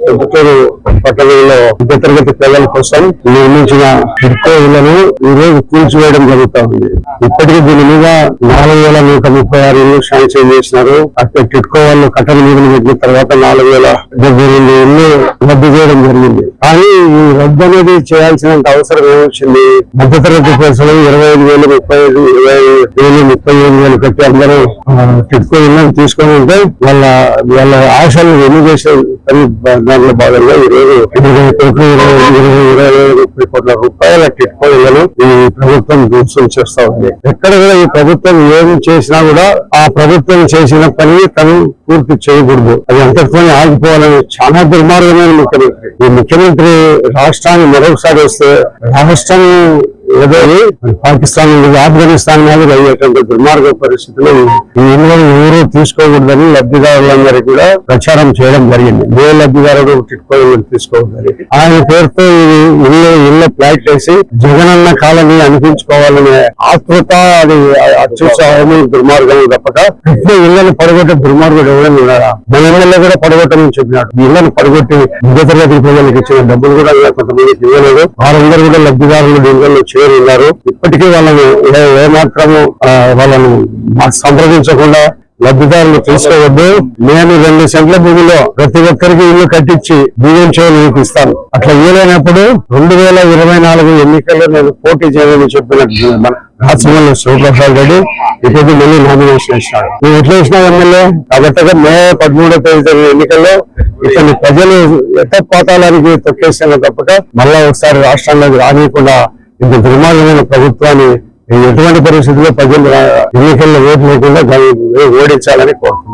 పుత్తూరు పట్టణంలో మధ్య తరగతి పిల్లల కోసం నిర్మించిన టిడ్కో ఇళ్ళను ఈ రోజు కూల్చివేయడం జరుగుతా ఉంది ఇప్పటికీ దీని మీద నాలుగు వేల నూట ముప్పై ఆరు ఇళ్ళు శాంక్షన్ చేసినారు. అక్కడ టిడ్కో వాళ్ళు కట్టల మీద పెట్టిన తర్వాత నాలుగు వేల డెబ్బై రెండు ఇళ్ళు రద్దు చేయడం జరిగింది. కానీ ఈ రద్దు అనేది చేయాల్సినంత అవసరం ఏమొచ్చింది? మధ్య తరగతి ప్రజలు ఇరవై ఐదు వేలు ముప్పై ఐదు ఇరవై ఐదు వేలు ముప్పై ఐదు వేలు కట్టి అందరూ టిట్కో ఇళ్ళని తీసుకొని ఉంటే వాళ్ళ వాళ్ళ ఆశలు ఎన్ని చేసే పని దాంట్లో భాగంగా ఈ రోజు ముప్పై కోట్ల రూపాయల టిట్కో ఈ ప్రభుత్వం ధ్వంసం చేస్తా ఉంది. ఎక్కడ కూడా ఈ ప్రభుత్వం ఏమి చేసినా కూడా ఆ ప్రభుత్వం చేసిన పని తను పూర్తి చేయకూడదు. అది అంతటితోనే ఆగిపోవాలని చాలా దుర్మార్గమైన ముఖ్యమంత్రి. ఈ ముఖ్యమంత్రి రాష్ట్రాన్ని మరొకసారి వస్తే రాష్ట్రం ఏదో పాకిస్తాన్ ఆఫ్ఘనిస్తాన్ మీద అయ్యేటువంటి దుర్మార్గ పరిస్థితులు ఈ ఇల్లు ఎవరు తీసుకోకూడదని లబ్ధిదారులందరికీ కూడా ప్రచారం చేయడం జరిగింది. ఏ లబ్ధిదారుడు టిట్టుకోవాలని తీసుకోకూడదని. ఆయన పేరుతో ఈ ఇల్లు ఇళ్ళ చేసి వేసి జగనన్న కాలనీ అనిపించుకోవాలనే ఆతృత అది అత్యుత్సాహము దుర్మార్గం తప్పక. ఇప్పుడు ఇళ్ళను పడగొట్టే దుర్మార్గుడు ఎవరైనా ఉన్నారా? మన ఎమ్మెల్యే కూడా పడగొట్టమని చెప్పినాడు. ఈ ఇళ్ళను పడగొట్టి మధ్యతరగతి ప్రజలకు ఇచ్చిన డబ్బులు కూడా ఇంకా కొంతమందికి ఇవ్వలేదు. వారందరూ కూడా లబ్ధిదారులు దీనిలో చేరి ఉన్నారు. ఇప్పటికీ వాళ్ళని ఏ- ఏమాత్రము వాళ్ళను సంప్రదించకుండా లబ్ధిదారులు తీసుకోవద్దు. నేను రెండు సెంట్ల భూమిలో ప్రతి ఒక్కరికి ఇల్లు కట్టించి బియ్యం చేయాలి మీకు ఇస్తాను అట్లా వీలైనప్పుడు రెండు వేల ఇరవై నాలుగు ఎన్నికల్లో నేను పోటీ చేయమని చెప్పిన మన శివప్రసాద్ రెడ్డి ఇప్పుడు మళ్ళీ నామినేషన్ ఇచ్చినాడు నువ్వు ఎట్లా ఇచ్చినావు ఎమ్మెల్యే? కాబట్టి మే పదమూడో తేదీ జరిగిన ఎన్నికల్లో ఇతని ప్రజలు ఎట్ట పాతాళానికి తొక్కేసిన తప్పక మళ్ళా ఒకసారి రాష్ట్రంలోకి రానియకుండా ఇంత దుర్మార్గమైన ప్రభుత్వాన్ని ఎటువంటి పరిస్థితుల్లో ప్రజలు ఎన్నికల్లో ఓటు లేకుండా ఓడించాలని కోరుతున్నాను